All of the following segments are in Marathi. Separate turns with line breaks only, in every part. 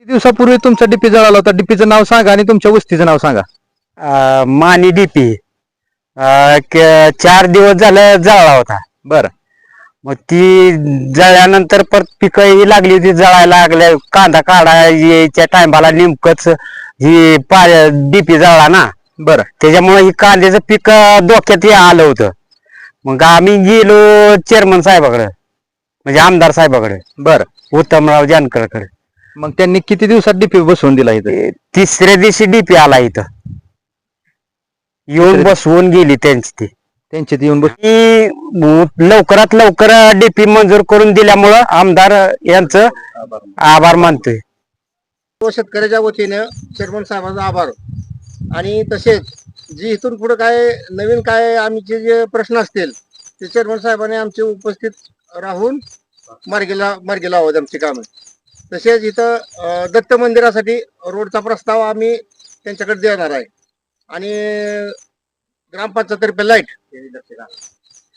किती दिवसापूर्वी तुमचा डीपी जळाला होता? डीपीचं नाव सांगा आणि तुमच्या वस्तीचं नाव सांगा.
अं, मानी डीपी चार दिवस झालं जळला होता.
बर.
मग ती जळल्यानंतर परत पिकंही लागली होती जळायला लागल्या. कांदा काढायच्या टायमाला नेमकंच ही पा डीपी जळला ना.
बर.
त्याच्यामुळे ही कांद्याचं पीक अं, डोक्यात हे आलं होतं. मग आम्ही गेलो चेअरमन साहेबाकडे. म्हणजे आमदार साहेबाकडे.
बर.
उत्तमराव जानकरकडे
मग त्यांनी किती दिवसात डीपी बसवून दिला इथं?
तिसऱ्या दिवशी डीपी आला इथं. येऊन बसवून गेली त्यांची ती.
त्यांच्यात येऊन बस
ती म- लवकरात लवकर डीपी मंजूर करून दिल्यामुळं आमदार यांचं आभार मानतोय.
व शेतकऱ्याच्या वतीने चेअरमन साहेबांचा आभार. आणि तसेच जी इथून पुढे काय नवीन काय आमचे जे प्रश्न असतील ते चेअरमन साहेबांनी आमचे उपस्थित राहून मार्गीला मार्गी लावत आमची कामं. तसेच इथं दत्त मंदिरासाठी रोडचा प्रस्ताव आम्ही त्यांच्याकडे देणार आहे. आणि ग्रामपंचायतर्फे लाइट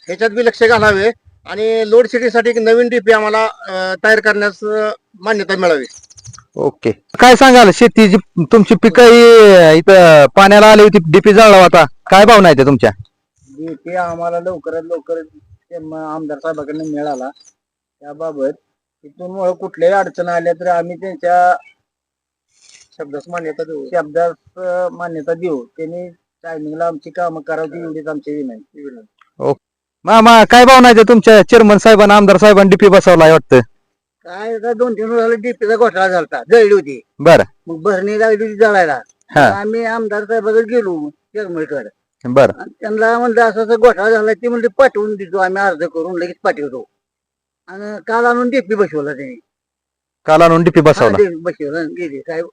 ह्याच्यात बी लक्ष घालावे आणि लोड शेडिंगसाठी एक नवीन डीपी आम्हाला तयार करण्यास मान्यता मिळावी.
ओके. काय सांगाल शेतीची तुमची पिकं ही इथं पाण्याला आली होती डीपी जळला होता काय भावना आहे तुमच्या?
ते आम्हाला लवकरात लवकर आमदार साहेबांकडून मिळाला. त्याबाबत तिथून मुळे कुठल्याही अडचण आल्या तर आम्ही त्यांच्या शब्दास मान्यता देऊ. शब्दास मान्यता देऊ. त्यांनी टायमिंगला आमची कामं करावी एवढीच आमची विनंती.
मामा काय भावना आहे तुमच्या चेअरमन साहेबांना आमदार साहेबांनी डीपी बसवलाय वाटतं?
काय दोन तीन झालं डीपीचा घोटाळा झाला जळली होती.
बर.
मग भरणी लागली होती जळायला. आम्ही आमदार साहेबाकडे गेलो चेअरमनकडे
बर.
त्यांना म्हणलं असं असं घोटाळा झाला ते म्हणले पाठवून देतो. आम्ही अर्ज करून लगेच पाठवतो. आणि काल आणून डीपी बसवला त्यांनी.
काल आणून डीपी बसवला.
बसवलं गेले साहेब